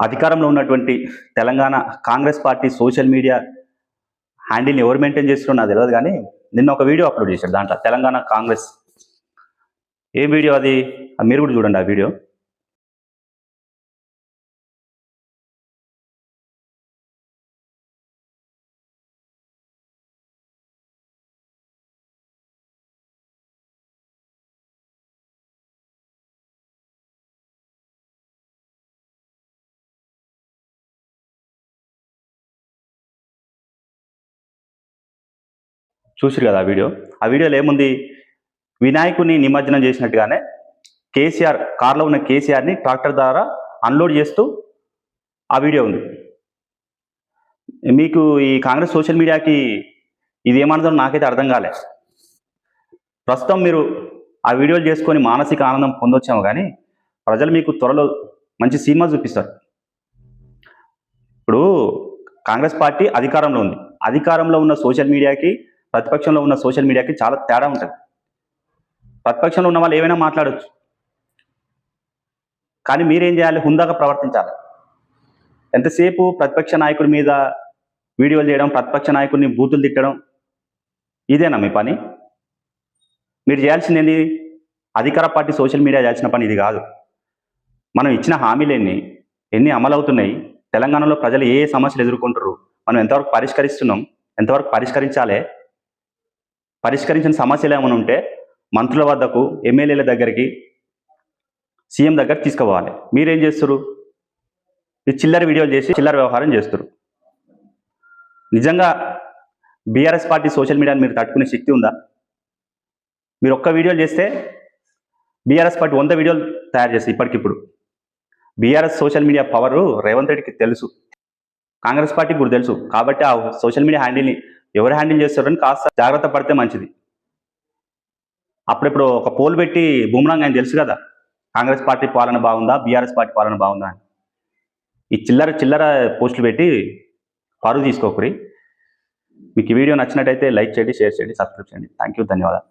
అధికారంలో ఉన్నటువంటి Telangana Congress party social media హ్యాండిల్ని ఎవరు మెయింటైన్ చేస్తున్నారో నాకు తెలియదు కానీ నిన్న ఒక వీడియో అప్లోడ్ చేశాడు దాంట్లో తెలంగాణ కాంగ్రెస్. ఏ వీడియో అది? మీరు కూడా చూడండి ఆ వీడియో. చూసిరు కదా ఆ వీడియో? ఆ వీడియోలో ఏముంది? వినాయకుని నిమజ్జనం చేసినట్టుగానే కేసీఆర్ కార్లో ఉన్న కేసీఆర్ని ట్రాక్టర్ ద్వారా అన్లోడ్ చేస్తూ ఆ వీడియో ఉంది. మీకు ఈ కాంగ్రెస్ సోషల్ మీడియాకి ఇది ఏమన్నదో నాకైతే అర్థం కాలే. ప్రస్తుతం మీరు ఆ వీడియోలు చేసుకొని మానసిక ఆనందం పొందొచ్చాము కానీ ప్రజలు మీకు త్వరలో మంచి సినిమా చూపిస్తారు. ఇప్పుడు కాంగ్రెస్ పార్టీ అధికారంలో ఉంది. అధికారంలో ఉన్న సోషల్ మీడియాకి ప్రతిపక్షంలో ఉన్న సోషల్ మీడియాకి చాలా తేడా ఉంటుంది. ప్రతిపక్షంలో ఉన్న వాళ్ళు ఏమైనా మాట్లాడచ్చు. కానీ మీరేం చేయాలి? హుందాగా ప్రవర్తించాలి. ఎంతసేపు ప్రతిపక్ష నాయకుడి మీద వీడియోలు చేయడం ప్రతిపక్ష నాయకుడిని బూతులు తిట్టడం ఇదేనా మీ పని? మీరు చేయాల్సింది ఏంది అధికార పార్టీ సోషల్ మీడియా చేయాల్సిన పని ఇది కాదు. మనం ఇచ్చిన హామీలు ఎన్ని ఎన్ని అమలవుతున్నాయి? తెలంగాణలో ప్రజలు ఏ ఏ సమస్యలు ఎదుర్కొంటారు మనం ఎంతవరకు పరిష్కరిస్తున్నాం? ఎంతవరకు పరిష్కరించాలి? పరిష్కరించిన సమస్యలు ఏమైనా ఉంటే మంత్రుల వద్దకు ఎమ్మెల్యేల దగ్గరికి సీఎం దగ్గర తీసుకోవాలి. మీరేం చేస్తారు ఈ చిల్లర వీడియోలు చేసి చిల్లర వ్యవహారం చేస్తారు నిజంగా బీఆర్ఎస్ పార్టీ సోషల్ మీడియాని మీరు తట్టుకునే శక్తి ఉందా? మీరు ఒక్క వీడియోలు చేస్తే బీఆర్ఎస్ పార్టీ వంద వీడియోలు తయారు చేస్తారు ఇప్పటికిప్పుడు. BRS social media power Revanth రెడ్డికి తెలుసు. కాంగ్రెస్ పార్టీకి కూడా తెలుసు. కాబట్టి ఆ సోషల్ మీడియా హ్యాండిల్ని ఎవరు హ్యాండిల్ చేస్తారని కాస్త జాగ్రత్త పడితే మంచిది. అప్పుడిప్పుడు ఒక పోల్ పెట్టి బుమ్రాంగ్ ఆయన తెలుసు కదా? కాంగ్రెస్ పార్టీ పాలన బాగుందా? బీఆర్ఎస్ పార్టీ పాలన బాగుందా అని. ఈ చిల్లర చిల్లర పోస్టులు పెట్టి పరువు తీసుకోకరి. మీకు ఈ వీడియో నచ్చినట్టయితే లైక్ చేయండి షేర్ చేయండి సబ్స్క్రైబ్ చేయండి. థ్యాంక్ యూ ధన్యవాదాలు.